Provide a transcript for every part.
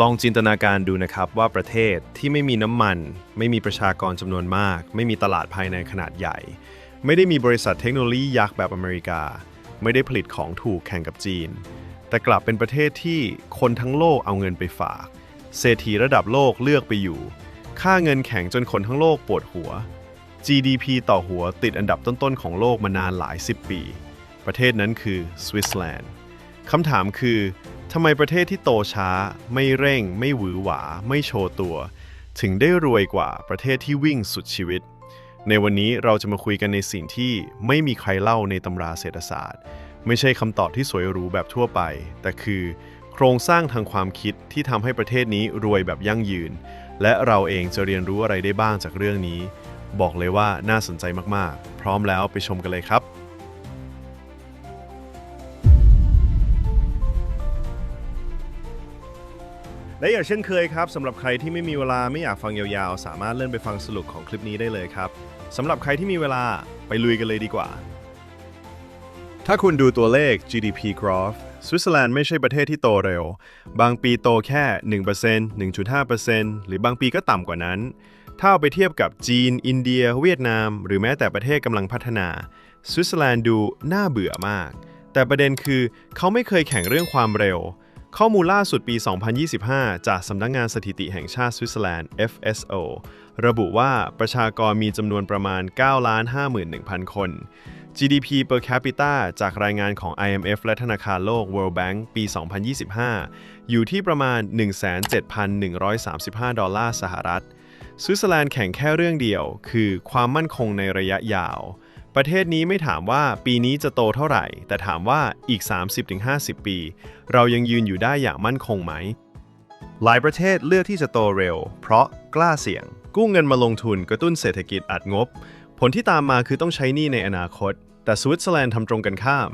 ลองจินตนาการดูนะครับว่าประเทศที่ไม่มีน้ำมัน ไม่มีประชากรจำนวนมาก ไม่มีตลาดภายในขนาดใหญ่ ไม่ได้มีบริษัทเทคโนโลยียักษ์แบบอเมริกา ไม่ได้ผลิตของถูกแข่งกับจีน แต่กลับเป็นประเทศที่คนทั้งโลกเอาเงินไปฝาก เศรษฐีระดับโลกเลือกไปอยู่ ค่าเงินแข็งจนคนทั้งโลกปวดหัว GDP ต่อหัวติดอันดับต้นๆของโลกมานานหลายสิบปี ประเทศนั้นคือสวิตเซอร์แลนด์คำถามคือ ทำไมประเทศที่โตช้า ไม่เร่ง ไม่หวือหวา ไม่โชว์ตัว ถึงได้รวยกว่าประเทศที่วิ่งสุดชีวิต ในวันนี้เราจะมาคุยกันในสิ่งที่ไม่มีใครเล่าในตำราเศรษฐศาสตร์ ไม่ใช่คำตอบที่สวยหรูแบบทั่วไป แต่คือโครงสร้างทางความคิดที่ทำให้ประเทศนี้รวยแบบยั่งยืน และเราเองจะเรียนรู้อะไรได้บ้างจากเรื่องนี้ บอกเลยว่าน่าสนใจมากๆ พร้อมแล้วไปชมกันเลยครับ และอย่างเช่นเคยครับสำหรับใครที่ไม่มีเวลาไม่อยากฟังยาวๆ สามารถเลื่อนไปฟังสรุปของคลิปนี้ได้เลยครับสำหรับใครที่มีเวลาไปลุยกันเลยดีกว่า ถ้าคุณดูตัวเลข GDP growth สวิตเซอร์แลนด์ไม่ใช่ประเทศที่โตเร็ว บางปีโตแค่ 1% 1.5%หรือบางปีก็ต่ำกว่านั้น ถ้าเอาไปเทียบกับจีน อินเดีย เวียดนาม หรือแม้แต่ประเทศกำลังพัฒนา สวิตเซอร์แลนด์ดูน่าเบื่อมาก แต่ประเด็นคือเขาไม่เคยแข่งเรื่องความเร็ว ข้อมูลล่าสุดปี 2025 จากสำนักงงานสถิติแห่งชาติสวิตเซอร์แลนด์ FSO ระบุว่าประชากรมีจำนวนประมาณ 951,000 คน GDP per capita จากรายงานของ IMF และธนาคารโลก World Bank ปี 2025 อยู่ที่ประมาณ 17,135 ดอลลาร์สหรัฐ สวิตเซอร์แลนด์แข่งแค่เรื่องเดียว คือความมั่นคงในระยะยาว ประเทศนี้ไม่ถามว่าปีนี้จะโตเท่าไหร่ แต่ถามว่าอีก 30-50 ปี เรายังยืนอยู่ได้อย่างมั่นคงไหม หลายประเทศเลือกที่จะโตเร็ว เพราะกล้าเสี่ยง กู้เงินมาลงทุนกระตุ้นเศรษฐกิจอัดงบ ผลที่ตามมาคือต้องใช้หนี้ในอนาคต แต่สวิตเซอร์แลนด์ทำตรงกันข้าม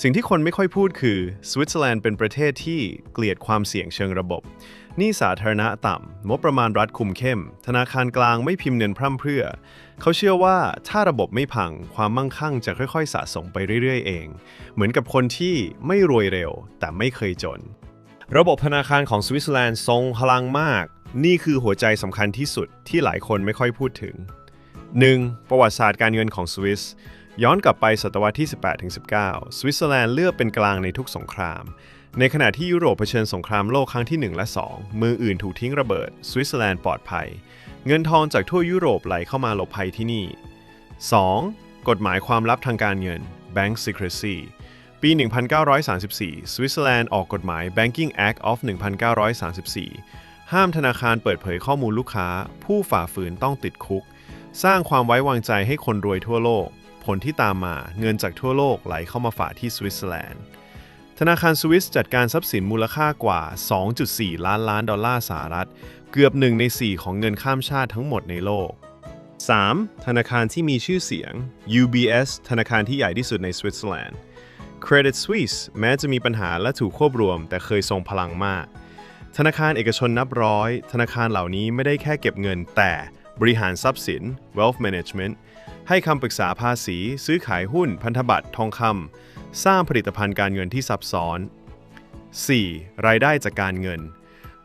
สิ่งที่คนไม่ค่อยพูดคือสวิตเซอร์แลนด์เป็นประเทศที่เกลียดความเสี่ยงเชิงระบบ หนี้สาธารณะต่ำงบประมาณรัฐคุมเข้ม ธนาคารกลางไม่พิมพ์เงินพร่ำเพรื่อ เขาเชื่อว่าถ้าระบบไม่พังความมั่งคั่งจะค่อยๆ สะสมไปเรื่อยๆ เอง เหมือนกับคนที่ไม่รวยเร็ว แต่ไม่เคยจน ระบบธนาคารของสวิตเซอร์แลนด์ทรงพลังมาก นี่คือหัวใจสำคัญที่สุดที่หลายคนไม่ค่อยพูดถึง 1. ประวัติศาสตร์การเงินของสวิสย้อนกลับไปศตวรรษที่ 18-19 สวิตเซอร์แลนด์เลือกเป็นกลางในทุกสงคราม ในขณะที่ยุโรปเผชิญสงครามโลกครั้งที่ 1 และ 2 มืออื่นถูกทิ้งระเบิด สวิตเซอร์แลนด์ปลอดภัย เงินทองจากทั่วยุโรปไหลเข้ามาหลบภัยที่นี่ 2. กฎหมายความลับทางการเงิน Bank Secrecy ปี 1934 สวิตเซอร์แลนด์ออกกฎหมาย Banking Act of 1934 ห้ามธนาคารเปิดเผยข้อมูลลูกค้า ผู้ฝ่าฝืนต้องติดคุก สร้างความไว้วางใจให้คนรวยทั่วโลก ผลที่ตามมาเงินจากทั่วโลกไหลเข้ามาฝากที่สวิตเซอร์แลนด์ ธนาคารสวิสจัดการทรัพย์สินมูลค่ากว่า 2.4 ล้านล้านดอลลาร์สหรัฐ เกือบ1ใน 4 ของเงินข้ามชาติทั้งหมดในโลก 3. ธนาคารที่มีชื่อเสียง UBS ธนาคารที่ใหญ่ที่สุดในสวิตเซอร์แลนด์ Credit Suisse แม้จะมีปัญหาและถูกควบรวม แต่เคยทรงพลังมาก ธนาคารเอกชนนับร้อย ธนาคารเหล่านี้ไม่ได้แค่เก็บเงิน แต่บริหารทรัพย์สิน wealth management ให้คำปรึกษาภาษี ซื้อขายหุ้น พันธบัตร ทองคำ สร้างผลิตภัณฑ์การเงินที่ซับซ้อน 4. รายได้จากการเงิน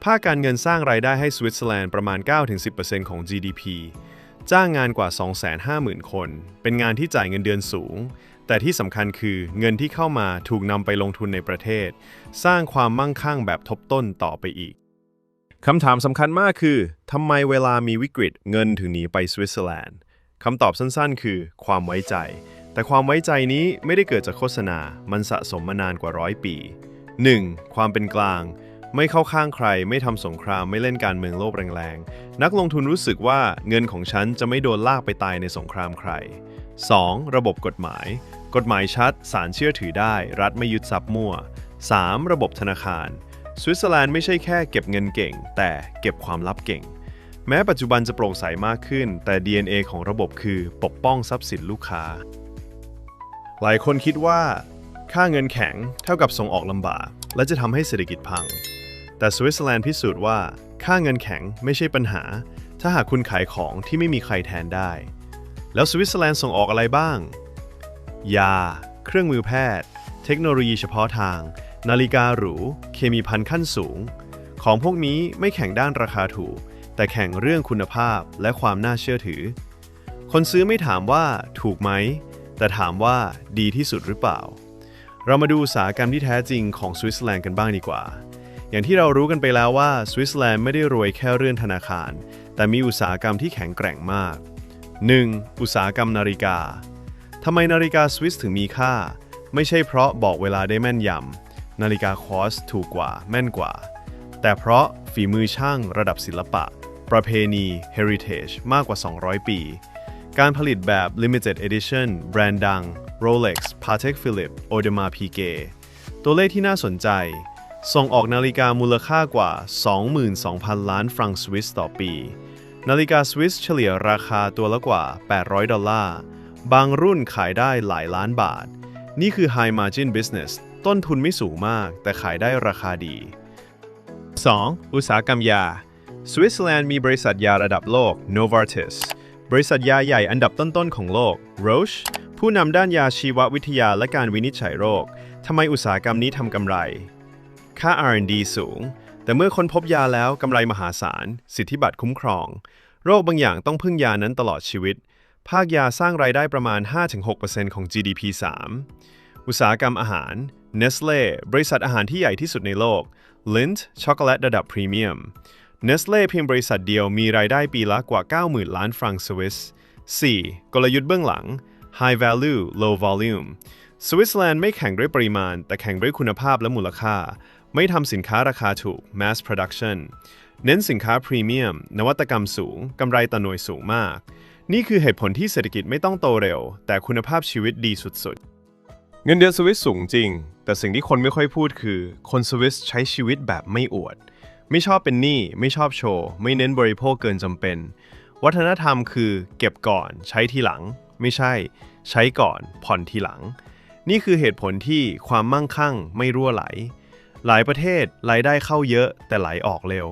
ภาคการเงินสร้างรายได้ให้สวิตเซอร์แลนด์ประมาณ 9-10%ของ GDP จ้างงานกว่า 250,000 คน เป็นงานที่จ่ายเงินเดือนสูง แต่ที่สำคัญคือเงินที่เข้ามาถูกนำไปลงทุนในประเทศ สร้างความมั่งคั่งแบบทบต้นต่อไปอีก คำถามสำคัญมากคือทำไมเวลามีวิกฤตเงินถึงหนีไปสวิตเซอร์แลนด์คำตอบสั้นๆ คือ ความไว้ใจ แต่ความไว้ใจนี้ไม่ได้เกิดจากโฆษณา มันสะสมมานานกว่าร้อยปี 1. ความเป็นกลาง ไม่เข้าข้างใคร ไม่ทำสงคราม ไม่เล่นการเมืองโลกแรงๆ นักลงทุนรู้สึกว่าเงินของฉันจะไม่โดนลากไปตายในสงครามใคร 2. ระบบกฎหมาย กฎหมายชัดสารเชื่อถือได้ รัฐไม่ยึดทรัพย์มั่ว 3. ระบบธนาคาร สวิตเซอร์แลนด์ไม่ใช่แค่เก็บเงินเก่ง แต่เก็บความลับเก่ง แม้ปัจจุบันจะโปร่งใสมากขึ้น แต่ DNA ของระบบคือปกป้องทรัพย์สินลูกค้า หลายคนคิดว่า ค่าเงินแข็งเท่ากับส่งออกลำบาก และจะทำให้เศรษฐกิจพัง แต่สวิตเซอร์แลนด์พิสูจน์ว่า ค่าเงินแข็งไม่ใช่ปัญหา ถ้าหากคุณขายของที่ไม่มีใครแทนได้ แล้วสวิตเซอร์แลนด์ส่งออกอะไรบ้าง ยา เครื่องมือแพทย์ เทคโนโลยีเฉพาะทาง นาฬิกาหรู เคมีภัณฑ์ขั้นสูง ของพวกนี้ไม่แข่งด้านราคาถูก แต่แข่งเรื่องคุณภาพและความน่าเชื่อถือ คนซื้อไม่ถามว่าถูกไหม แต่ถามว่าดีที่สุดหรือเปล่า เรามาดูอุตสาหกรรมที่แท้จริงของสวิตเซอร์แลนด์กันบ้างดีกว่า อย่างที่เรารู้กันไปแล้วว่าสวิตเซอร์แลนด์ไม่ได้รวยแค่เรื่องธนาคาร แต่มีอุตสาหกรรมที่แข็งแกร่งมาก 1. อุตสาหกรรมนาฬิกาทำไมนาฬิกาสวิสถึงมีค่า ไม่ใช่เพราะบอกเวลาได้แม่นยำนาฬิกาคอสถูกกว่าแม่นกว่า แต่เพราะฝีมือช่างระดับศิลปะ ประเพณี heritage มากกว่า 200 ปี การผลิตแบบ limited edition แบรนด์ดัง Rolex Patek Philippe Audemars Piguet ตัวเลขที่น่าสนใจ ส่งออกนาฬิกามูลค่ากว่า 22,000 ล้านฟรังก์สวิสต่อปี นาฬิกาสวิสเฉลี่ยราคาตัวละกว่า 800 ดอลลาร์ บางรุ่นขายได้หลายล้านบาท นี่คือ high margin business ต้นทุนไม่สูงมาก แต่ขายได้ราคาดี 2. อุตสาหกรรมยา สวิตเซอร์แลนด์มีบริษัทยาระดับโลก Novartis บริษัทยาใหญ่อันดับต้นๆของโลก Roche ผู้นำด้านยาชีววิทยาและการวินิจฉัยโรค ทำไมอุตสาหกรรมนี้ทำกำไร ค่า R&D สูง แต่เมื่อค้นพบยาแล้วกำไรมหาศาล สิทธิบัตรคุ้มครอง โรคบางอย่างต้องพึ่งยานั้นตลอดชีวิต ภาคยาสร้างรายได้ประมาณ 5-6%ของ GDP 3 อุตสาหกรรมอาหาร Nestle บริษัทอาหารที่ใหญ่ที่สุดในโลก Lindt ช็อกโกแลตระดับพรีเมียม Nestle เพียงบริษัทเดียวมีรายได้ปีละกว่า 90,000 ล้านฟรังก์สวิส 4. กลยุทธ์เบื้องหลัง High Value Low Volume สวิตเซอร์แลนด์ไม่แข่งด้วยปริมาณ แต่แข่งด้วยคุณภาพและมูลค่า ไม่ทำสินค้าราคาถูก Mass Production เน้นสินค้าพรีเมียม นวัตกรรมสูง กำไรต่อหน่วยสูงมาก นี่คือเหตุผลที่เศรษฐกิจไม่ต้องโตเร็ว แต่คุณภาพชีวิตดีสุดๆ เงินเดือนสวิสสูงจริง แต่สิ่งที่คนไม่ค่อยพูดคือ คนสวิสใช้ชีวิตแบบไม่อวด ไม่ชอบเป็นหนี้ไม่ชอบโชว์ ไม่เน้นบริโภคเกินจำเป็น วัฒนธรรมคือเก็บก่อนใช้ทีหลัง ไม่ใช่ ใช้ก่อนผ่อนทีหลัง นี่คือเหตุผลที่ความมั่งคั่งไม่รั่วไหล หลายประเทศรายได้เข้าเยอะแต่ไหลออกเร็ว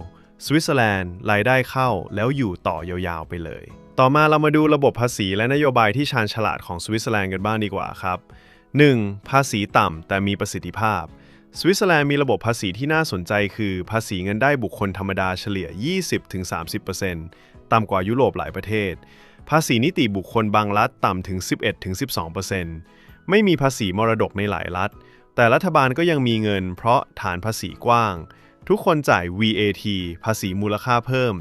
สวิตเซอร์แลนด์รายได้เข้าแล้วอยู่ต่อยาวๆไปเลย ต่อมาเรามาดูระบบภาษีและนโยบายที่ชาญฉลาดของสวิตเซอร์แลนด์กันบ้างดีกว่าครับ 1. ภาษีต่ำแต่มีประสิทธิภาพ สวิตเซอร์แลนด์มีระบบภาษีที่น่าสนใจคือ ภาษีเงินได้บุคคลธรรมดาเฉลี่ย 20-30%ต่ำกว่ายุโรปหลายประเทศ ภาษีนิติบุคคลบางรัฐต่ำถึง 11-12%ไม่มีภาษีมรดกในหลายรัฐ แต่รัฐบาลก็ยังมีเงินเพราะฐานภาษีกว้าง ทุกคนจ่าย VAT ภาษีมูลค่าเพิ่ม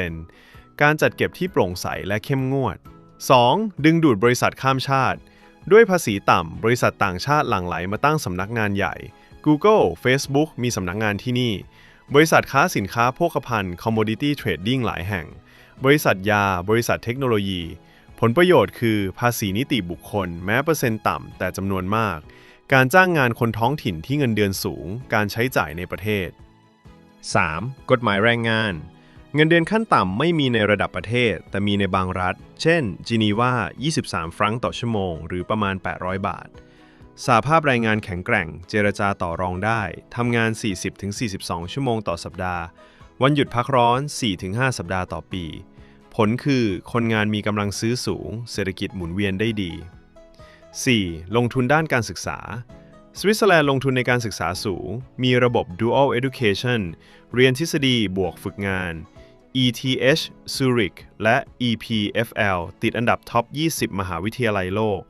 7.7%การจัดเก็บที่โปร่งใสและเข้มงวด 2. ดึงดูดบริษัทข้ามชาติด้วยภาษีต่ำ บริษัทต่างชาติหลั่งไหลมาตั้งสำนักงานใหญ่ Google Facebook มีสำนักงานที่นี่ บริษัทค้าสินค้าโภคภัณฑ์ Commodity Trading หลายแห่ง บริษัทยา บริษัทเทคโนโลยี ผลประโยชน์คือภาษีนิติบุคคล แม้เปอร์เซ็นต์ต่ำแต่จำนวนมาก การจ้างงานคนท้องถิ่นที่เงินเดือนสูง การใช้จ่ายในประเทศ 3. กฎหมายแรงงาน เงินเดือนขั้นต่ำไม่มีในระดับประเทศ แต่มีในบางรัฐ เช่นจีนีวา 23 ฟรังก์ต่อชั่วโมง หรือประมาณ 800 บาท สาภาพแรงงานแข็งแกร่ง เจรจาต่อรองได้ทำงาน 40-42 ชั่วโมงต่อสัปดาห์ วันหยุดพักร้อน 4-5 สัปดาห์ต่อปี ผลคือคนงานมีกำลังซื้อสูง เศรษฐกิจหมุนเวียนได้ดี 4. ลงทุนด้านการศึกษา สวิตเซอร์แลนด์ลงทุนในการศึกษาสูง มีระบบ Dual Education เรียนทฤษฎีบวกฝึกงาน ETH Zurich และ EPFL ติดอันดับท็อป 20 มหาวิทยาลัยโลก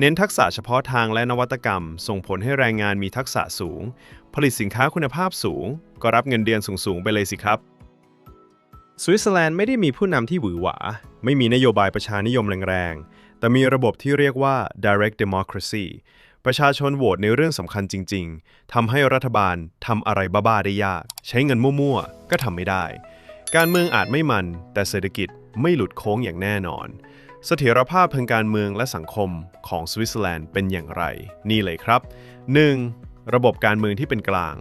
เน้นทักษะเฉพาะทางและนวัตกรรม ส่งผลให้แรงงานมีทักษะสูง ผลิตสินค้าคุณภาพสูง ก็รับเงินเดือนสูง ๆ ไปเลยสิครับสวิตเซอร์แลนด์ไม่ได้มีผู้นำที่หวือหวา ไม่มีนโยบายประชานิยมแรงๆ แต่มีระบบที่เรียกว่า direct democracy ประชาชนโหวตในเรื่องสำคัญจริง ๆ ทำให้รัฐบาลทำอะไรบ้าๆได้ยาก ใช้เงินมั่วๆ ก็ทำไม่ได้ การเมืองอาจไม่มัน แต่เศรษฐกิจไม่หลุดโค้งอย่างแน่นอน เสถียรภาพทางการเมืองและสังคมของสวิตเซอร์แลนด์เป็นอย่างไร นี่เลยครับ 1. ระบบการเมืองที่เป็นกลาง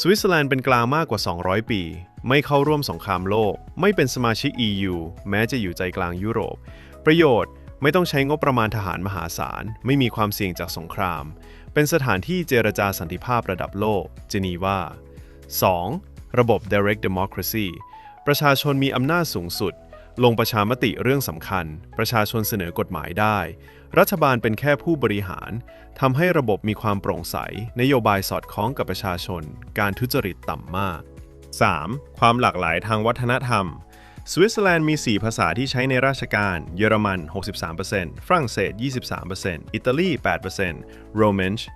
สวิตเซอร์แลนด์เป็นกลางมากกว่า 200 ปี ไม่เข้าร่วมสงครามโลก ไม่เป็นสมาชิก EU แม้จะอยู่ใจกลางยุโรป ประโยชน์ไม่ต้องใช้งบประมาณทหารมหาศาล ไม่มีความเสี่ยงจากสงคราม เป็นสถานที่เจรจาสันติภาพระดับโลก เจนีวา 2. ระบบ direct democracy ประชาชนมีอำนาจสูงสุด ลงประชามติเรื่องสำคัญ ประชาชนเสนอกฎหมายได้ รัฐบาลเป็นแค่ผู้บริหารทำให้ระบบมีความโปร่งใส นโยบายสอดคล้องกับประชาชน การทุจริตต่ำมาก 3. ความหลากหลายทางวัฒนธรรม สวิตเซอร์แลนด์มี 4 ภาษาที่ใช้ในราชการ เยอรมัน 63%ฝรั่งเศส 23%อิตาลี 8%โรมันช์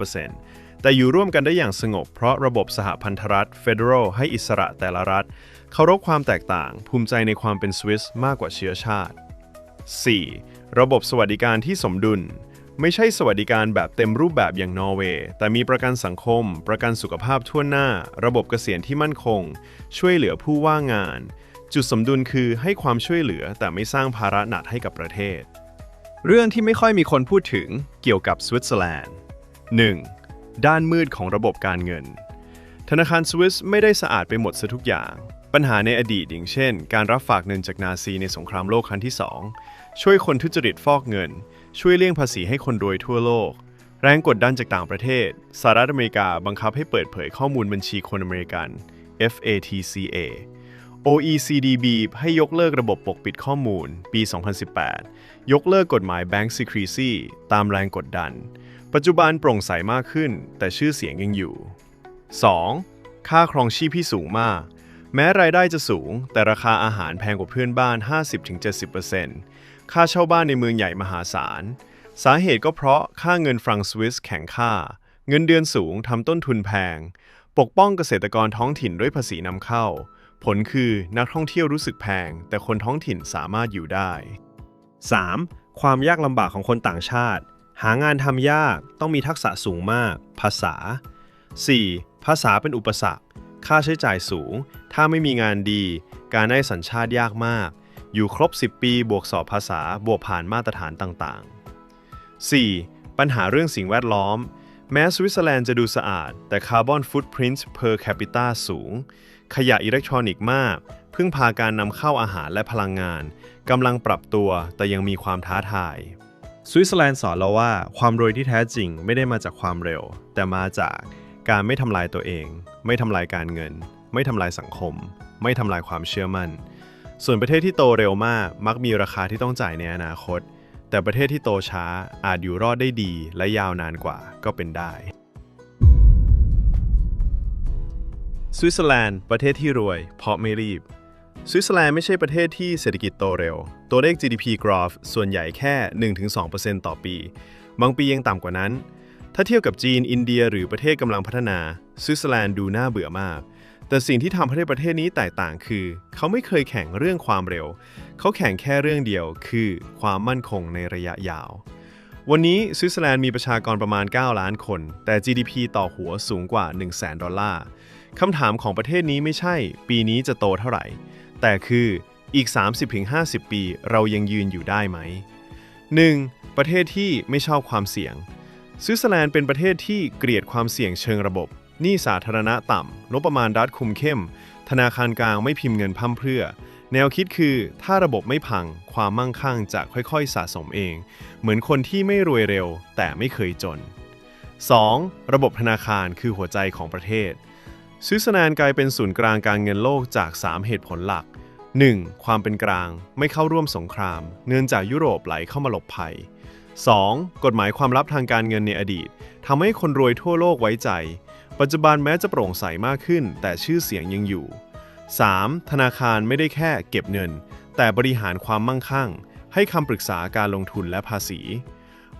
0.5%แต่อยู่ร่วมกันได้อย่างสงบเพราะระบบสหพันธรัฐ Federal ให้อิสระแต่ละรัฐ เคารพความแตกต่าง ภูมิใจในความเป็นสวิสมากกว่าเชื้อชาติ 4. ระบบสวัสดิการที่สมดุล ไม่ใช่สวัสดิการแบบเต็มรูปแบบอย่างนอร์เวย์ แต่มีประกันสังคม ประกันสุขภาพทั่วหน้า ระบบเกษียณที่มั่นคง ช่วยเหลือผู้ว่างงาน จุดสมดุลคือให้ความช่วยเหลือแต่ไม่สร้างภาระหนักให้กับประเทศ เรื่องที่ไม่ค่อยมีคนพูดถึงเกี่ยวกับสวิตเซอร์แลนด์ 1. ด้านมืดของระบบการเงิน ธนาคารสวิสไม่ได้สะอาดไปหมดซะทุกอย่าง ปัญหาในอดีตอย่างเช่น การรับฝากเงินจากนาซีในสงครามโลกครั้งที่ 2 ช่วยคนทุจริตฟอกเงิน ช่วยเลี่ยงภาษีให้คนรวยทั่วโลก แรงกดดันจากต่างประเทศ สหรัฐอเมริกาบังคับให้เปิดเผยข้อมูลบัญชีคนอเมริกัน FATCA OECD บีบให้ยกเลิกระบบปกปิดข้อมูล ปี 2018 ยกเลิกกฎหมาย Bank Secrecy ตามแรงกดดัน ปัจจุบันโปร่งใสมากขึ้น แต่ชื่อเสียงยังอยู่ 2. ค่าครองชีพที่สูงมาก แม้รายได้จะสูง แต่ราคาอาหารแพงกว่าเพื่อนบ้าน 50-70%ค่าเช่าบ้านในเมืองใหญ่มหาศาล สาเหตุก็เพราะค่าเงินฟรังสวิสแข็งค่า เงินเดือนสูงทำต้นทุนแพง ปกป้องเกษตรกรท้องถิ่นด้วยภาษีนำเข้า ผลคือนักท่องเที่ยวรู้สึกแพง แต่คนท้องถิ่นสามารถอยู่ได้ 3. ความยากลำบากของคนต่างชาติ หางานทำยากต้องมีทักษะสูงมาก ภาษา 4. ภาษาเป็นอุปสรรค ค่าใช้จ่ายสูง ถ้าไม่มีงานดี การได้สัญชาติยากมาก อยู่ครบ 10 ปีบวกสอบภาษาบวกผ่านมาตรฐานต่างๆ 4. ปัญหาเรื่องสิ่งแวดล้อม แม้สวิตเซอร์แลนด์จะดูสะอาด แต่คาร์บอนฟุตพริ้นท์ per capita สูง ขยะอิเล็กทรอนิกส์มาก พึ่งพาการนำเข้าอาหารและพลังงานกำลังปรับตัวแต่ยังมีความท้าทายสวิตเซอร์แลนด์สอนเราว่าความรวยที่แท้จริงไม่ได้มาจากความเร็ว แต่มาจาก การไม่ทำลายตัวเอง ไม่ทำลายการเงิน ไม่ทำลายสังคม ไม่ทำลายความเชื่อมั่น ส่วนประเทศที่โตเร็วมาก มักมีราคาที่ต้องจ่ายในอนาคต แต่ประเทศที่โตช้าอาจอยู่รอดได้ดีและยาวนานกว่าก็เป็นได้สวิตเซอร์แลนด์ประเทศที่รวย เพราะไม่รีบสวิตเซอร์แลนด์ไม่ใช่ประเทศที่เศรษฐกิจโตเร็ว ตัวเลข GDP growth ส่วนใหญ่แค่ 1-2%ต่อปี บางปียังต่ำกว่านั้น ถ้าเทียบกับจีน อินเดีย หรือประเทศกำลังพัฒนาสวิตเซอร์แลนด์ดูน่าเบื่อมาก แต่สิ่งที่ทำให้ประเทศนี้แตกต่างคือ เขาไม่เคยแข่งเรื่องความเร็ว เขาแข่งแค่เรื่องเดียว คือความมั่นคงในระยะยาว วันนี้สวิตเซอร์แลนด์มีประชากรประมาณ 9 ล้านคน แต่ GDP ต่อหัวสูงกว่า 1 0 0 0 0แดอลลาร์คำถามของประเทศนี้ไม่ใช่ ปีนี้จะโตเท่าไหร่ แต่คืออีก 30-50 ปีเรายังยืนอยู่ได้ไหม 1. ประเทศที่ไม่ชอบความเสี่ยง สวิตเซอร์แลนด์เป็นประเทศที่เกลียดความเสี่ยงเชิงระบบหนี้สาธารณะต่ำงบประมาณรัฐคุมเข้ม ธนาคารกลางไม่พิมพ์เงินพั่มเพรื่อ แนวคิดคือถ้าระบบไม่พัง ความมั่งคั่งจะค่อยๆ สะสมเอง เหมือนคนที่ไม่รวยเร็ว แต่ไม่เคยจน 2. ระบบธนาคารคือหัวใจของประเทศสวิตเซอร์แลนด์กลายเป็นศูนย์กลางการเงินโลกจาก 3 เหตุผลหลัก 1. ความเป็นกลางไม่เข้าร่วมสงคราม เงินจากยุโรปไหลเข้ามาหลบภัย 2. กฎหมายความลับทางการเงินในอดีตทำให้คนรวยทั่วโลกไว้ใจ ปัจจุบันแม้จะโปร่งใสมากขึ้น แต่ชื่อเสียงยังอยู่ 3. ธนาคารไม่ได้แค่เก็บเงิน แต่บริหารความมั่งคั่ง ให้คำปรึกษาการลงทุนและภาษี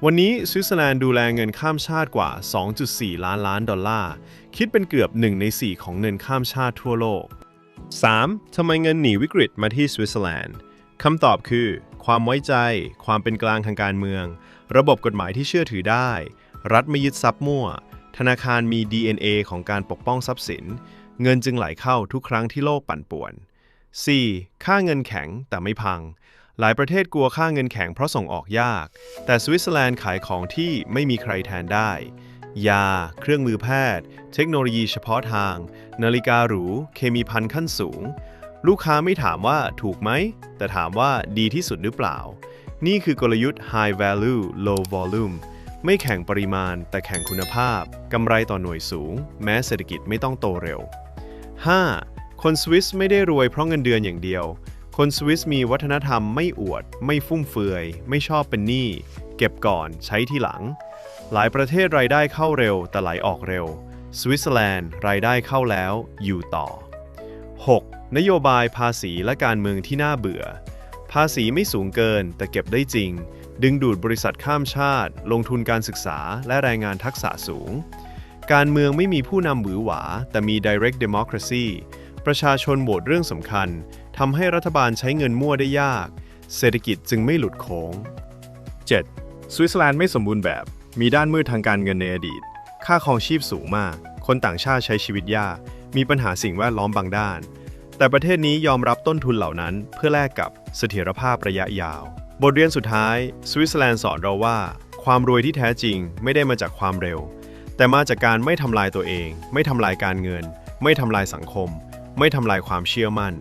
วันนี้สวิตเซอร์แลนด์ดูแลเงินข้ามชาติกว่า 2.4 ล้านล้านดอลลาร์ คิดเป็นเกือบ 1 ใน 4 ของเงินข้ามชาติทั่วโลก 3. ทำไมเงินหนีวิกฤตมาที่สวิตเซอร์แลนด์คำตอบคือ ความไว้ใจ ความเป็นกลางทางการเมือง ระบบกฎหมายที่เชื่อถือได้ รัฐไม่ยึดทรัพย์มั่ว ธนาคารมี DNA ของการปกป้องทรัพย์สิน เงินจึงไหลเข้าทุกครั้งที่โลกปั่นป่วน 4. ค่าเงินแข็งแต่ไม่พัง หลายประเทศกลัวค่าเงินแข็งเพราะส่งออกยาก แต่สวิตเซอร์แลนด์ขายของที่ไม่มีใครแทนได้ ยา เครื่องมือแพทย์ เทคโนโลยีเฉพาะทาง นาฬิกาหรู เคมีพันขั้นสูง ลูกค้าไม่ถามว่าถูกไหม แต่ถามว่าดีที่สุดหรือเปล่า นี่คือกลยุทธ์ High Value Low Volume ไม่แข่งปริมาณ แต่แข่งคุณภาพ กำไรต่อหน่วยสูง แม้เศรษฐกิจไม่ต้องโตเร็ว 5. คนสวิสไม่ได้รวยเพราะเงินเดือนอย่างเดียว คนสวิสมีวัฒนธรรมไม่อวด ไม่ฟุ่มเฟือย ไม่ชอบเป็นหนี้ เก็บก่อนใช้ทีหลัง หลายประเทศรายได้เข้าเร็ว แต่ไหลออกเร็ว สวิตเซอร์แลนด์รายได้เข้าแล้วอยู่ต่อ 6. นโยบายภาษีและการเมืองที่น่าเบื่อ ภาษีไม่สูงเกินแต่เก็บได้จริง ดึงดูดบริษัทข้ามชาติ ลงทุนการศึกษา และแรงงานทักษะสูง การเมืองไม่มีผู้นำหวือหวา แต่มี direct democracy ประชาชนโหวตเรื่องสำคัญทำให้รัฐบาลใช้เงินมั่วได้ยาก เศรษฐกิจจึงไม่หลุดโค้ง 7. สวิตเซอร์แลนด์ไม่สมบูรณ์แบบ มีด้านมืดทางการเงินในอดีต ค่าครองชีพสูงมาก คนต่างชาติใช้ชีวิตยาก มีปัญหาสิ่งแวดล้อมบางด้าน แต่ประเทศนี้ยอมรับต้นทุนเหล่านั้นเพื่อแลกกับเสถียรภาพระยะยาว บทเรียนสุดท้ายสวิตเซอร์แลนด์สอนเราว่า ความรวยที่แท้จริงไม่ได้มาจากความเร็ว แต่มาจากการไม่ทำลายตัวเอง ไม่ทำลายการเงิน ไม่ทำลายสังคม ไม่ทำลายความเชื่อมั่น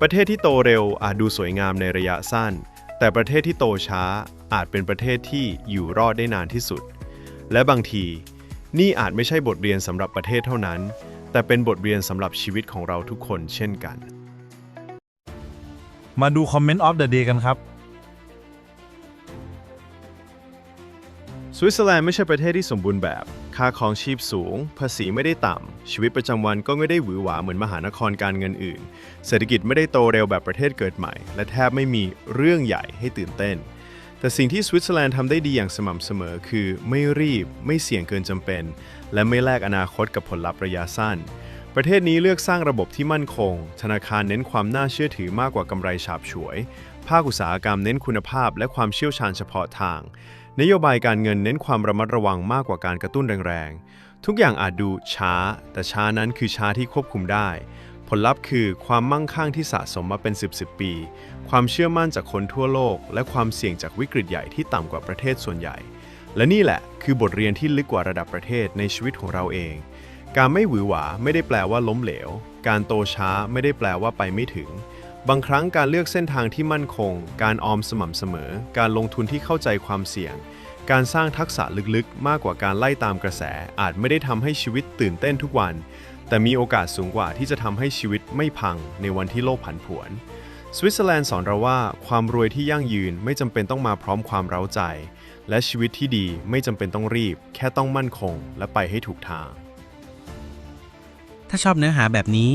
ประเทศที่โตเร็วอาจดูสวยงามในระยะสั้น แต่ประเทศที่โตช้าอาจเป็นประเทศที่อยู่รอดได้นานที่สุด และบางที นี่อาจไม่ใช่บทเรียนสำหรับประเทศเท่านั้น แต่เป็นบทเรียนสำหรับชีวิตของเราทุกคนเช่นกัน มาดูคอมเมนต์ออฟเดอะเดย์กันครับ สวิตเซอร์แลนด์ไม่ใช่ประเทศที่สมบูรณ์แบบ ค่าครองชีพสูง ภาษีไม่ได้ต่ำ ชีวิตประจำวันก็ไม่ได้หวือหวาเหมือนมหานครการเงินอื่น เศรษฐกิจไม่ได้โตเร็วแบบประเทศเกิดใหม่ และแทบไม่มีเรื่องใหญ่ให้ตื่นเต้น แต่สิ่งที่สวิตเซอร์แลนด์ทำได้ดีอย่างสม่ำเสมอ คือไม่รีบ ไม่เสี่ยงเกินจำเป็น และไม่แลกอนาคตกับผลลัพธ์ระยะสั้น ประเทศนี้เลือกสร้างระบบที่มั่นคง ธนาคารเน้นความน่าเชื่อถือมากกว่ากำไรฉาบฉวย ภาคอุตสาหกรรมเน้นคุณภาพ และความเชี่ยวชาญเฉพาะทาง นโยบายการเงินเน้นความระมัดระวังมากกว่าการกระตุ้นแรงๆ ทุกอย่างอาจดูช้า แต่ช้านั้นคือช้าที่ควบคุมได้ ผลลัพธ์คือความมั่งคั่งที่สะสมมาเป็น 10 10ปี ความเชื่อมั่นจากคนทั่วโลก และความเสี่ยงจากวิกฤตใหญ่ที่ต่ำกว่าประเทศส่วนใหญ่ และนี่แหละคือบทเรียนที่ลึกกว่าระดับประเทศในชีวิตของเราเอง การไม่หวือหวาไม่ได้แปลว่าล้มเหลว การโตช้าไม่ได้แปลว่าไปไม่ถึง บางครั้งการเลือกเส้นทางที่มั่นคง การออมสม่ำเสมอ การลงทุนที่เข้าใจความเสี่ยง การสร้างทักษะลึกๆ มากกว่าการไล่ตามกระแส อาจไม่ได้ทำให้ชีวิตตื่นเต้นทุกวัน แต่มีโอกาสสูงกว่าที่จะทำให้ชีวิตไม่พังในวันที่โลกผันผวน สวิตเซอร์แลนด์สอนเราว่าความรวยที่ยั่งยืนไม่จำเป็นต้องมาพร้อมความเร้าใจ และชีวิตที่ดีไม่จำเป็นต้องรีบ แค่ต้องมั่นคง และไปให้ถูกทาง ถ้าชอบเนื้อหาแบบนี้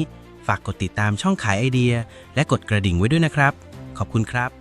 ฝากกดติดตามช่องขายไอเดีย และกดกระดิ่งไว้ด้วยนะครับ ขอบคุณครับ